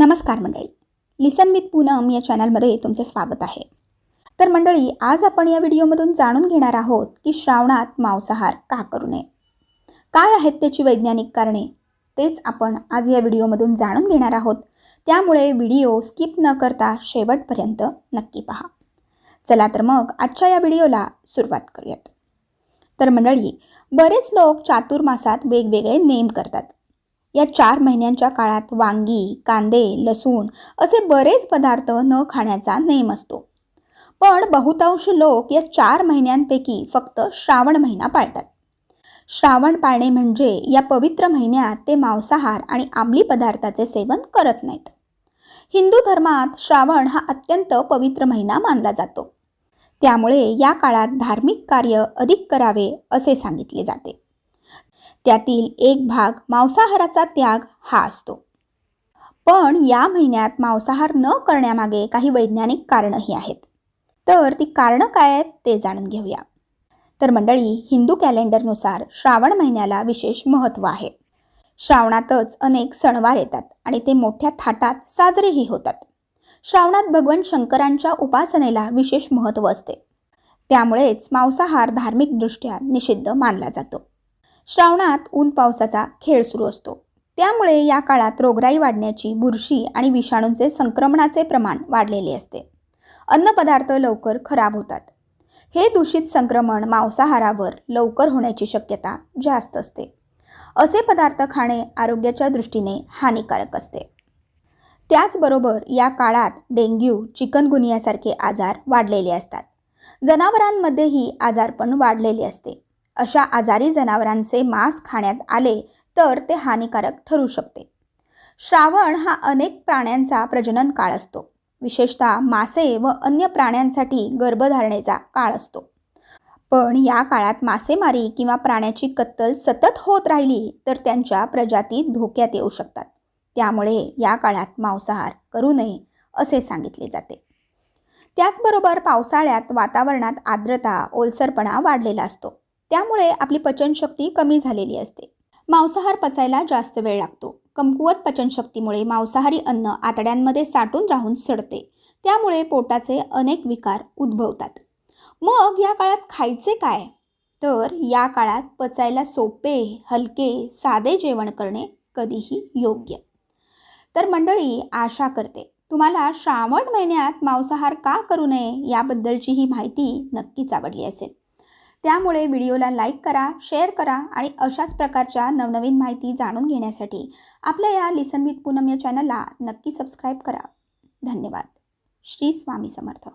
नमस्कार मंडळी. लिसन विथ पूनम या चॅनलमध्ये तुमचं स्वागत आहे. तर मंडळी आज आपण या व्हिडिओमधून जाणून घेणार आहोत की श्रावणात मांसाहार का करू नये. काय आहेत त्याची वैज्ञानिक कारणे? तेच आपण आज या व्हिडिओमधून जाणून घेणार आहोत. त्यामुळे व्हिडिओ स्किप न करता शेवटपर्यंत नक्की पहा. चला तर मग आजच्या या व्हिडिओला सुरुवात करूयात. तर मंडळी बरेच लोक चातुर्मासात वेगवेगळे नेम करतात. या चार महिन्यांच्या काळात वांगी कांदे लसूण असे बरेच पदार्थ न खाण्याचा नेम असतो. पण बहुतांश लोक या चार महिन्यांपैकी फक्त श्रावण महिना पाळतात. श्रावण पाळणे म्हणजे या पवित्र महिन्यात ते मांसाहार आणि आंबली पदार्थाचे सेवन करत नाहीत. हिंदू धर्मात श्रावण हा अत्यंत पवित्र महिना मानला जातो. त्यामुळे या काळात धार्मिक कार्य अधिक करावे असे सांगितले जाते. त्यातील एक भाग मांसाहाराचा त्याग हा असतो. पण या महिन्यात मांसाहार न करण्यामागे काही वैज्ञानिक कारणंही आहेत. तर ती कारणं काय आहेत ते जाणून घेऊया. तर मंडळी हिंदू कॅलेंडरनुसार श्रावण महिन्याला विशेष महत्त्व आहे. श्रावणातच अनेक सणवार येतात आणि ते मोठ्या थाटात साजरेही होतात. श्रावणात भगवान शंकरांच्या उपासनेला विशेष महत्त्व असते. त्यामुळेच मांसाहार धार्मिकदृष्ट्या निषिद्ध मानला जातो. श्रावणात ऊन पावसाचा खेळ सुरू असतो. त्यामुळे या काळात रोगराई वाढण्याची बुरशी आणि विषाणूंचे संक्रमणाचे प्रमाण वाढलेले असते. अन्नपदार्थ लवकर खराब होतात. हे दूषित संक्रमण मांसाहारावर लवकर होण्याची शक्यता जास्त असते. असे पदार्थ खाणे आरोग्याच्या दृष्टीने हानिकारक असते. त्याचबरोबर या काळात डेंग्यू चिकनगुनियासारखे आजार वाढलेले असतात. जनावरांमध्येही आजारपण वाढलेले असते. अशा आजारी जनावरांचे मांस खाण्यात आले तर ते हानिकारक ठरू शकते. श्रावण हा अनेक प्राण्यांचा प्रजनन काळ असतो. विशेषतः मासे व अन्य प्राण्यांसाठी गर्भधारणेचा काळ असतो. पण या काळात मासेमारी किंवा प्राण्याची कत्तल सतत होत राहिली तर त्यांच्या प्रजाती धोक्यात येऊ शकतात. त्यामुळे या काळात मांसाहार करू नये असे सांगितले जाते. त्याचबरोबर पावसाळ्यात वातावरणात आर्द्रता ओलसरपणा वाढलेला असतो. त्यामुळे आपली पचनशक्ती कमी झालेली असते. मांसाहार पचायला जास्त वेळ लागतो. कमकुवत पचनशक्तीमुळे मांसाहारी अन्न आतड्यांमध्ये साठून राहून सडते. त्यामुळे पोटाचे अनेक विकार उद्भवतात. मग या काळात खायचे काय? तर या काळात पचायला सोपे हलके साधे जेवण करणे कधीही योग्य. तर मंडळी आशा करते. तुम्हाला श्रावण महिन्यात मांसाहार का करू नये याबद्दलची ही माहिती नक्कीच आवडली असेल. त्यामुळे व्हिडिओला लाईक करा शेअर करा आणि अशाच प्रकारच्या नवनवीन माहिती जाणून घेण्यासाठी आपल्या या लिसन विथ पूनम या चॅनलला नक्की सबस्क्राईब करा. धन्यवाद. श्री स्वामी समर्थ.